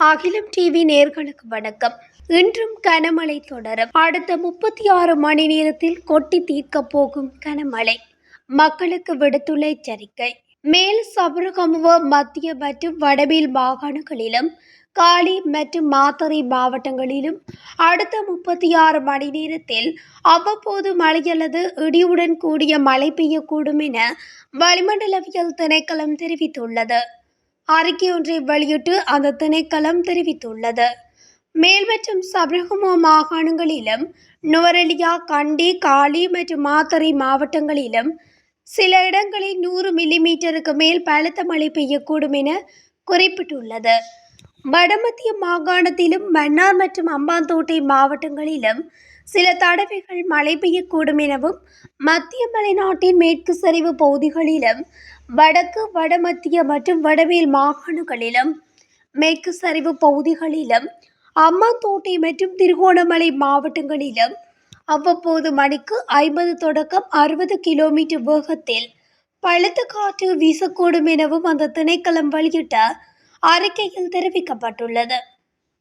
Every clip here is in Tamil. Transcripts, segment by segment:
அகிலம் டிவி நேர்களுக்கு வணக்கம். இன்றும் கனமழை தொடரும். அடுத்த முப்பத்தி ஆறு மணி நேரத்தில் கொட்டி தீர்க்கப் போகும் கனமழை. மக்களுக்கு விடுத்துள்ள எச்சரிக்கை. மேல் சபரகமுவ மத்திய மற்றும் வடமேல் மாகாணங்களிலும் காலி மற்றும் மாத்தறை மாவட்டங்களிலும் அடுத்த முப்பத்தி ஆறு மணி நேரத்தில் அவ்வப்போது மழை அல்லது இடியுடன் கூடிய மழை பெய்யக்கூடும் என வளிமண்டலவியல் திணைக்களம் தெரிவித்துள்ளது. அறிக்கை ஒன்றை வெளியிட்டு அந்த திணைக்களம் தெரிவித்துள்ளது. மேல் மற்றும் சபரகமோ மாகாணங்களிலும் நுவரெலியா கண்டி காலி மற்றும் மாத்தறை மாவட்டங்களிலும் சில இடங்களில் நூறு மில்லிமீட்டருக்கு மேல் பலத்த மழை பெய்யக்கூடும் என குறிப்பிட்டுள்ளது. வடமத்திய மாகாணத்திலும் மன்னார் மற்றும் அம்பாந்தோட்டை மாவட்டங்களிலும் சில தடவைகள் மழை பெய்யக்கூடும் எனவும் மத்திய மலைநாட்டின் மேற்கு சரிவு பகுதிகளிலும் வடக்கு வடமத்திய மற்றும் வடமேல் மாகாணங்களிலும் மேற்கு சரிவு பகுதிகளிலும் அம்மாந்தோட்டை மற்றும் திருகோணமலை மாவட்டங்களிலும் அவ்வப்போது மணிக்கு ஐம்பது தொடக்கம் அறுபது கிலோமீட்டர் வேகத்தில் பழுத்த காற்று வீசக்கூடும் எனவும் அந்த திணைக்களம் வெளியிட்ட அறிக்கையில் தெரிவிக்கப்பட்டுள்ளது.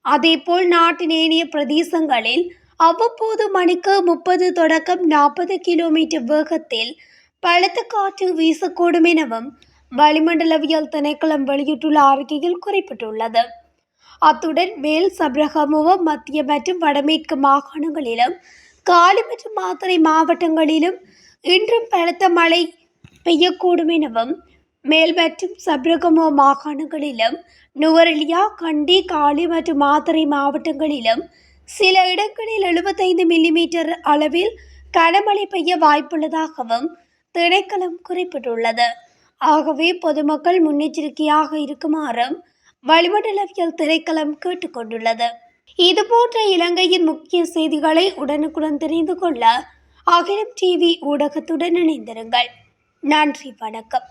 அதேபோல் நாட்டின் ஏனைய பிரதேசங்களில் அவ்வப்போது மணிக்கு முப்பது தொடக்கம் நாற்பது கிலோமீட்டர் வேகத்தில் பலத்த காற்று வீசக்கூடும் எனவும் வளிமண்டலவியல் திணைக்களம் வெளியிட்டுள்ள அறிக்கையில் குறிப்பிட்டுள்ளது. அத்துடன் மேல் சப்ரகமுவ மத்திய மற்றும் வடமேற்கு மாகாணங்களிலும் காலி மற்றும் மாத்தறை மாவட்டங்களிலும் இன்றும் பலத்த மழை பெய்யக்கூடும் எனவும் மேல் மற்றும் சப்ரகமோ மாகாணங்களிலும் நுவரெலியா கண்டி காலி மற்றும் மாத்தறை மாவட்டங்களிலும் சில இடங்களில் எழுபத்தைந்து மில்லிமீட்டர் அளவில் கனமழை பெய்ய வாய்ப்புள்ளதாகவும் திணைக்களம் குறிப்பிட்டுள்ளது. ஆகவே பொதுமக்கள் முன்னெச்சரிக்கையாக இருக்குமாறும் வளிமண்டலவியல் திணைக்களம் கேட்டுக்கொண்டுள்ளது. இதுபோன்ற இலங்கையின் முக்கிய செய்திகளை உடனுக்குடன் தெரிந்து கொள்ள அகிலம் டிவி ஊடகத்துடன் இணைந்திருங்கள். நன்றி வணக்கம்.